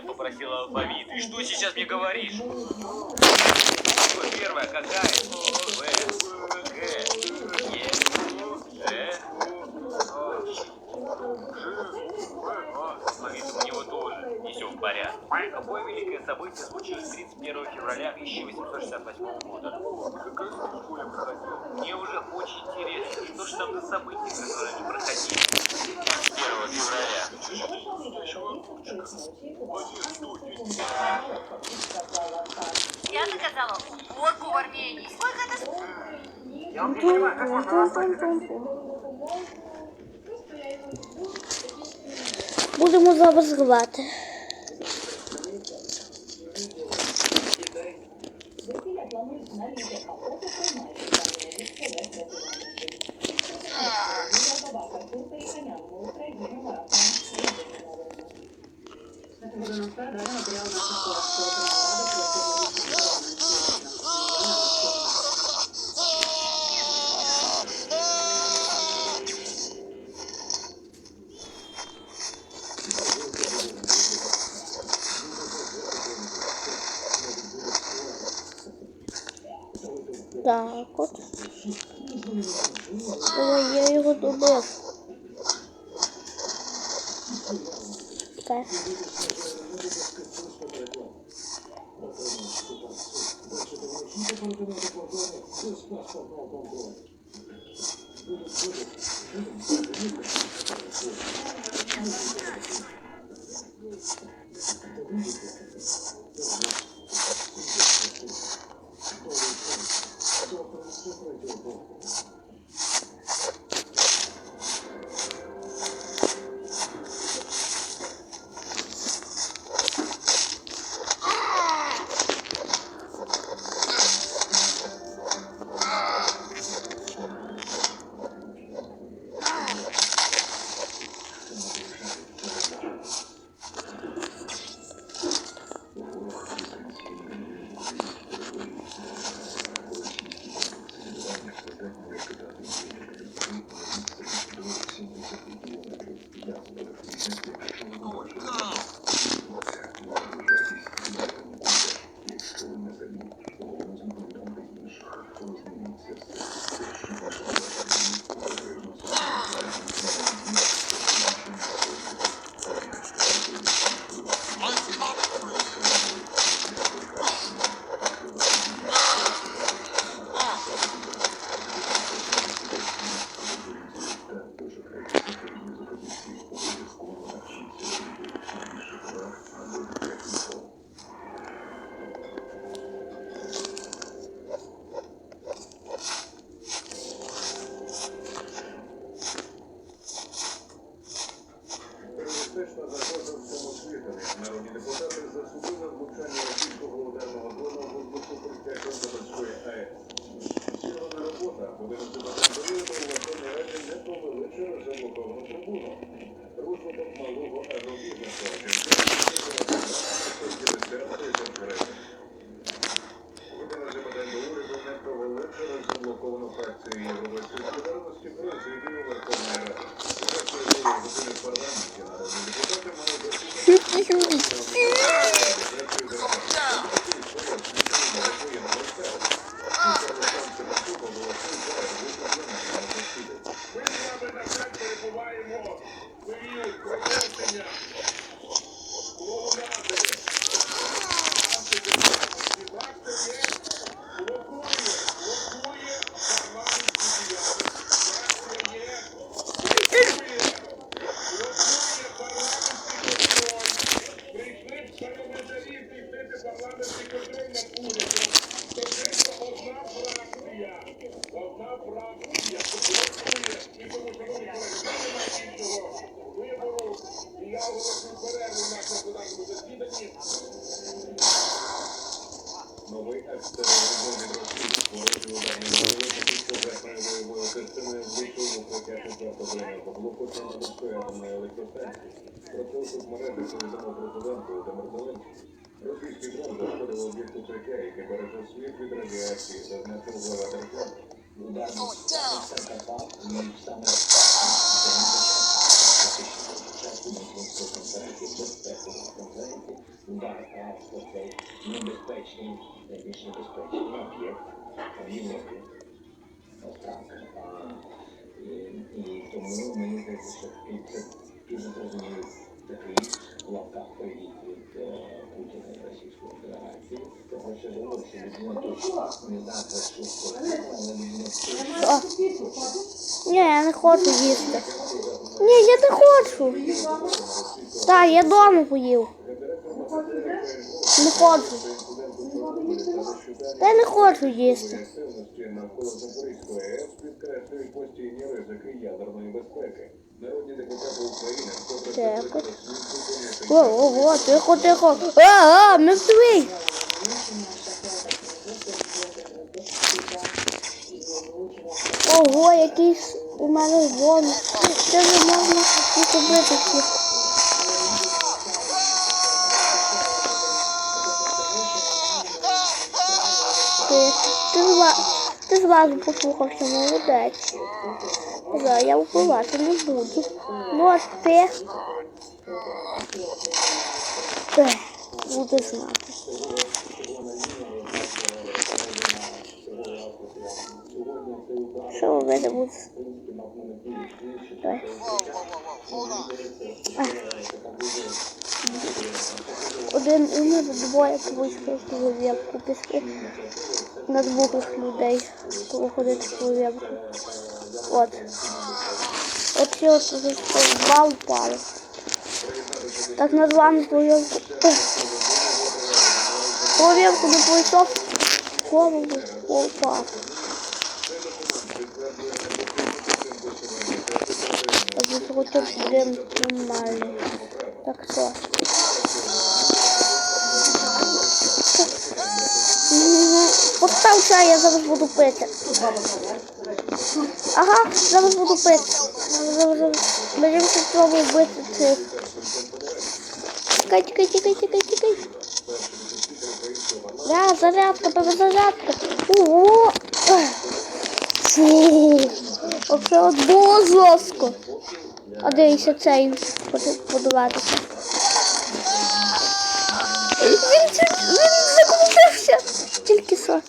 Я попросил алфавит. И что сейчас мне говоришь? Первая какая? В, Г, Е, Э, Алфавит у него тоже не все в порядке. Какое великое событие случилось 31 февраля 1868 года? Мне уже очень интересно, что же там за события, которые они проходили 1 февраля. Я заказала уборку в Армении. Сколько это стоит? Будемо зараз грати. Так от. Ой, я його добив. Так. Народні депутати засудили влучання російського ударного дрону в воздуху укриття Чорнобильської АЕС. Зірвана робота розвивати періоду у Верховній Раді не повеличили заблоковану трибуну. Розвиток малого. Російський дрон зашкодив об'єкт укриття, який береже світ від радіації, зазначив глава держави. Ударний центр ніч саме безпеки конференції удар а оцей небезпечний, найбільш небезпечний об'єкт в Європі. А, і, тому мені здається, що це зрозумілий такий лапках привіт від Путіна і Російської Федерації. Того, що говорить, що людина тут не але людина Ні, я не хочу їсти. Ні, я не хочу. Так, я вдома поїв. Не хочу. Та я не хочу їсти. навколо Запорізької АЕС підкреслюють постійні тихо, тихо. А, а, мертвий. Ого, якийсь у мене бонус. Це вже можна їх убити всіх. Зла, ти зразу послухався, молодець. Да, я вбивати не буду. Ну, а ти... Ех, Буду знати. Що робити буду? Давай. Один умер, двоє повички чоловік пішли на двох людей виходить чоловік. От. От ще от два впали. Так над вами чоловік. Чоловік не пройшов, голову упав. Так, ну, хоча б один нормальний. Так що? Постав чай, я зараз буду пити. Ага, зараз буду пити. Беремо спробу вбити цих. Тікай, тікай, тікай, тікай, тікай. Да, зарядка, перезарядка. Ого! Фу. Оце от було жорстко. А дивіться цей буде подаватися. Він, він закрутився. Тільки що.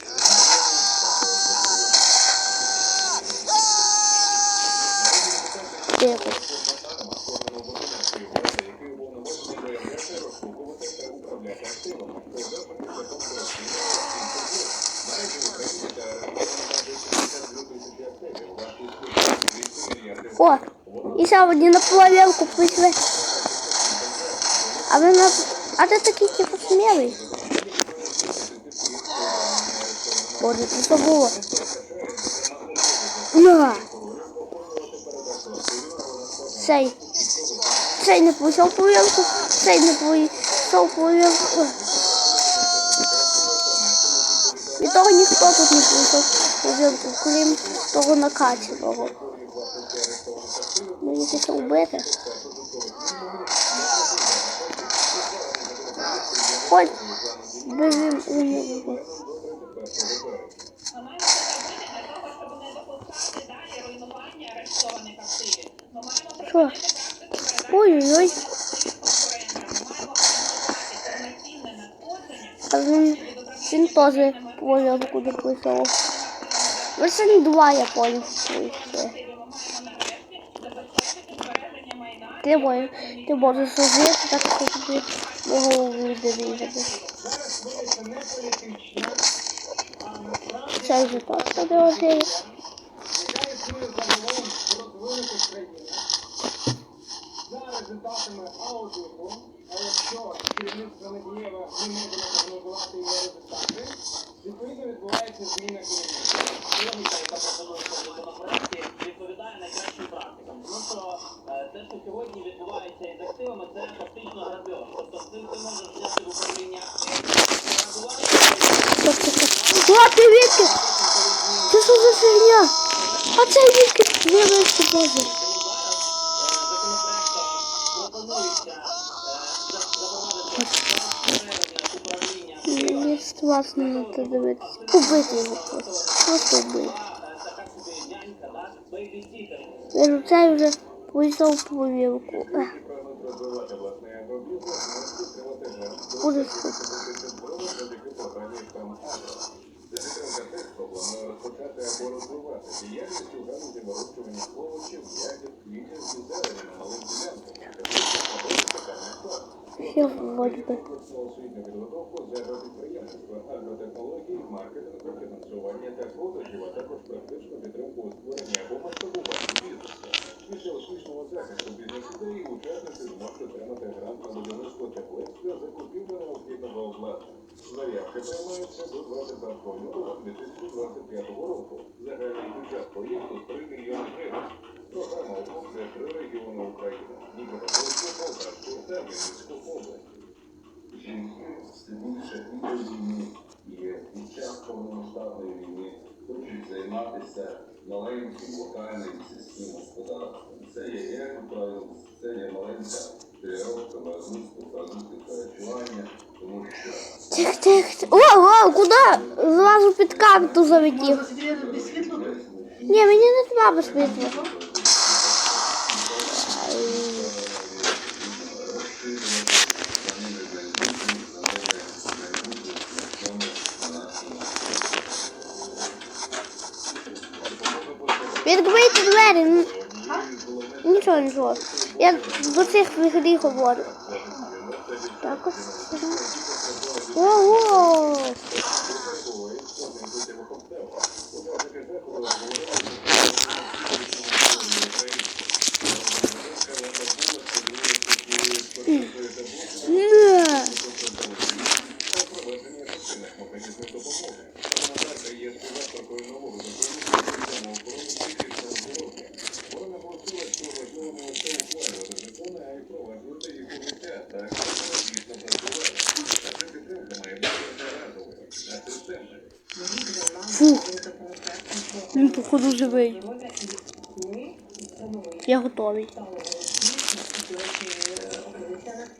Тихо. О, і ще одні на половинку прийшли. А ви на... А ти такий типу смілий? Це що було? На! Цей. Цей не пройшов половинку, цей не пройшов половинку. І того ніхто тут не пройшов половинку, крім того накачаного. Мені це вбити. Ой, біжим у нього. Що? Ой-ой-ой. Він, він теж поняв, куди прийшов. Лише два, я прийшли. Ти бой, ти можеш жити, так що тобі на голову йде різати. Це вже точно не ожиє. Результатами аудиту, а якщо керівництво Медієва не може прогнозувати його результати, відповідно відбувається зміна керівництва. Логіка, яка пропонується в законопроекті, відповідає найкращим практикам. Тому що те, що сьогодні відбувається із активами, це фактично грабеж. Тобто ти, ти можеш взяти в управління грабувати, О, ти Вітки! Це що за фігня? А це Вітки! Вибачте, Боже. управління Мені страшно на це дивитися. Убити його просто. Просто вбити. така собі нянька, да, бейбісітер. Я ж цей вже прийшов повірку. Прагнуть розвивати власний агробізнес, можуть підтримати жертв Буде завдяки програмі «Там Агро». Ця підтримка тексту планує розпочати або розвивати діяльність у галузі вирощування овочів, ягід, квітів і зелені на малих ділянках, Або вроде бы. Маркетинг, фінансування та продажів, а також практичну підтримку у або. Успішного захисту бізнес-ідеї учасники зможуть отримати грант на будівництво теплиць для закупівлі необхідного обладнання. Заявки приймаються до 21 лютого 2025 року. Загальний бюджет проєкту 3 мільйони гривень. Програма охоплює три регіони України – Дніпропетровську, Полтавську та Вінницьку область. Жінки все більше і до війни, і під час повномасштабної війни хочуть займатися маленьким локальним сільським господарством. Це є екоправильність, це є маленька переробка, виробництво продукти харчування, тому що Тих, тих. О, о, куди? Зразу під карту залетів. Ні, мені не треба світло. Нічого, нічого. Я до цих взагалі говорю. Так ось. Ого! Не. Фух. Він живий. Я готовий.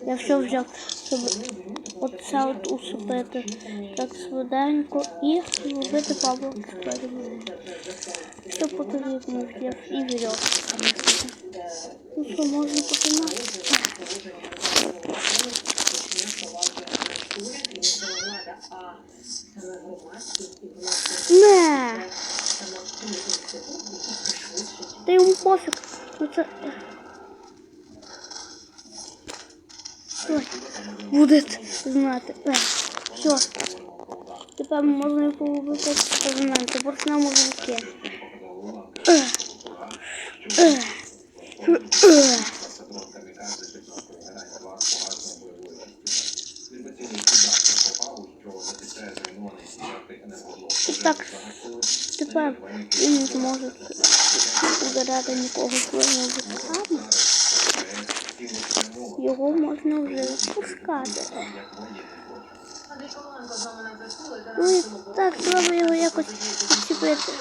Я все взяв, щоб оце от усипити так швиденько і зробити пару експериментів. Що потрібно взяв і вірьовку. Ну що, можна починати? Не. Та йому пофіг. Ну це... Ой, буде знати. Е, Все. Тепер можна поробити експерименти. Почнемо з руки. Е. Е. Е. Так, тепер він не зможе ударяти нікого своїми руками. Його можна вже відпускати. Ну і так, треба його якось відчепити.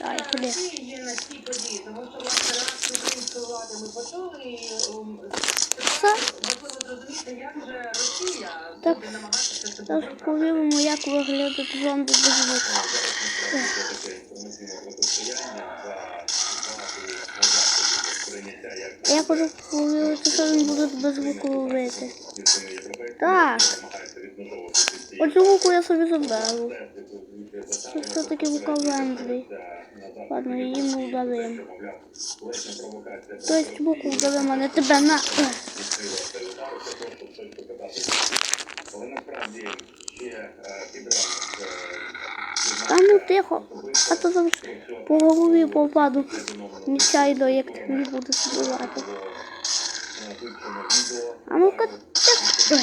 Дай, ходи. є на цій події, тому що власне реакцію української Я хочу подивитися, що він буде без звуку робити. Так. От звуку я собі заберу. Це все-таки рука Вензлі. Ладно, її ми вдаримо. Тобто звуку вдаримо, а не тебе на. Але насправді ще е, Та ну тихо, а то зараз по голові попаду. Нечайно, як тобі буде збивати. А ну-ка, тихо.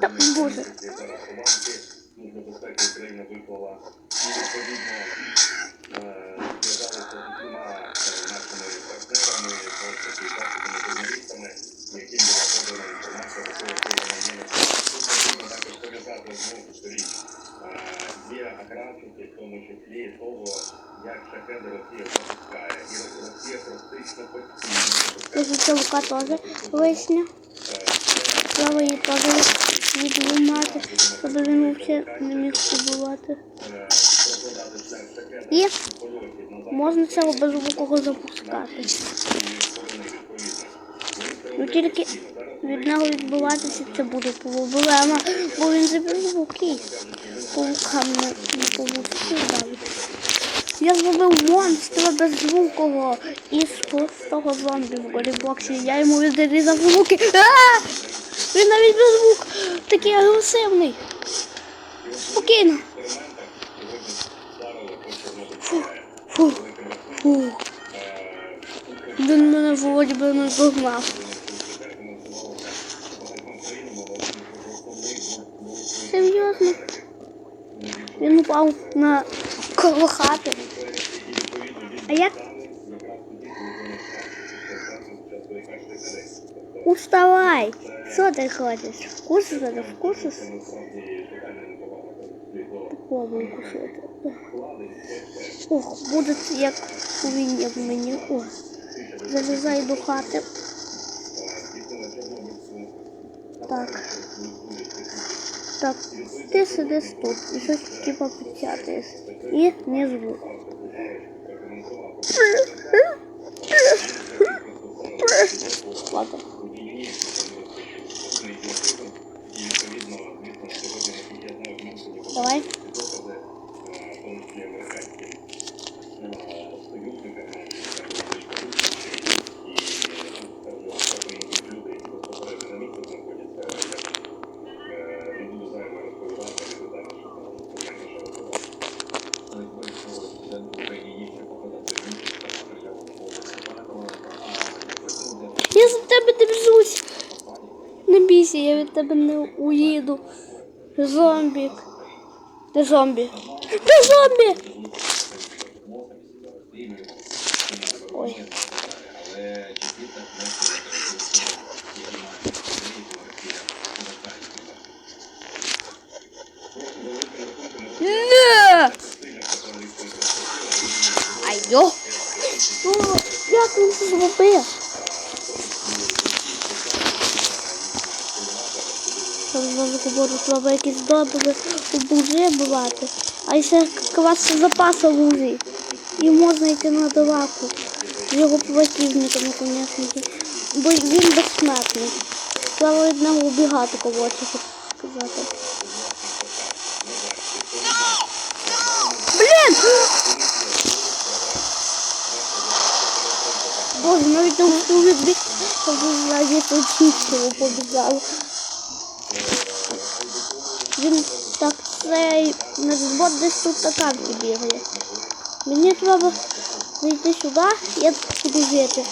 Так, боже. Служба безпеки України виклала і відповідно е, зв'язалися з усіма е, нашими партнерами, таки, західними яким була теж лишня. Треба її теж відломати, щоб він взагалі не міг побувати. І можна цього беззвукового запускати. Ну тільки від нього відбуватися це буде проблема, бо він за беззвукий. Паукам не, павучки давить. Я зробив монстра беззвукового із простого зомбі в голібоксі. Я йому відрізав звуки. А! Він навіть без звук такий агресивний. Спокійно. Фух, фух, фух. Він мене вроді би не догнав. Він упав на коло хати. А як? Уставай! Що ти хочеш? Вкусити? Вкусиш? Попробуй кусити. Ох, буде як у війні в мені. О, залізай до хати. Так. Так, ти сидиш тут і щось типу підтягуєш. І не звук. Ладно. Давай. Я за тебе держусь. Не бійся, я від тебе не уїду. Зомбік. Де зомбі? Де зомбі? Ой. Не! Айо! Як він це зробив? Там знову говорю, треба якісь добре обузи бувати. А якщо клас запасу лузі, і можна йти на даваку його противниками, звісно. Бо він безсмертний. Треба від убігати когось, щоб сказати. Блін! Боже, навіть не успів відбіг, щоб ззаді почистило побіжало. Він так цей нацбот десь тут на карті бігає. Мені треба зайти сюди, я буду жити.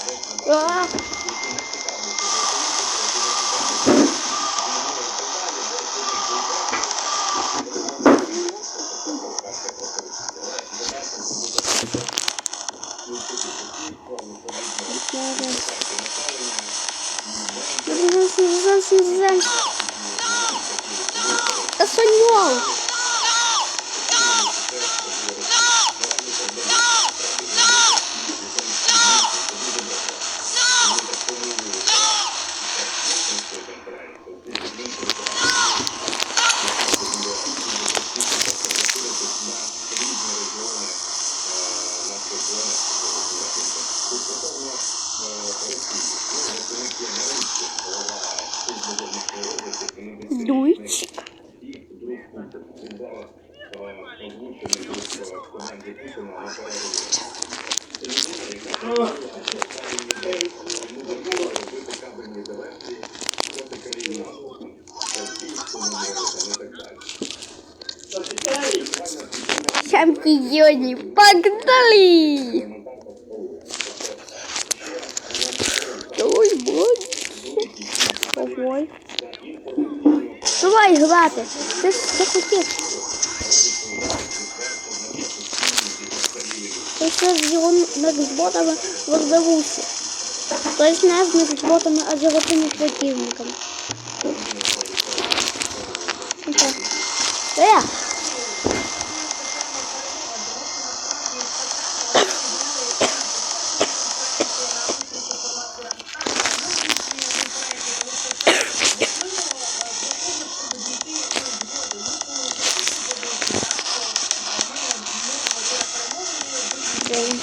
Давай грати. Ти ж захотів. Ти ще з його нексботами розберуся. Тобто не з нексботами, а з його тими противниками. Так. Е! День.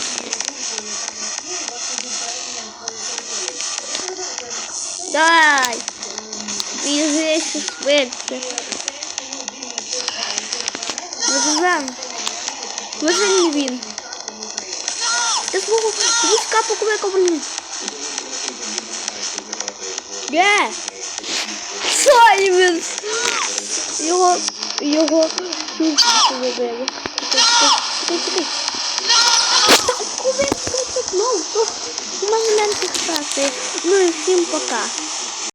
Дай! Біжи ще швидше. Виживем. Вижив він. Ти свого війська покликав, блін. Де? Саймон! Його, його чуть вибили. Чекай, чекай, чекай. Та Ну, менше часу. Ну і всім пока.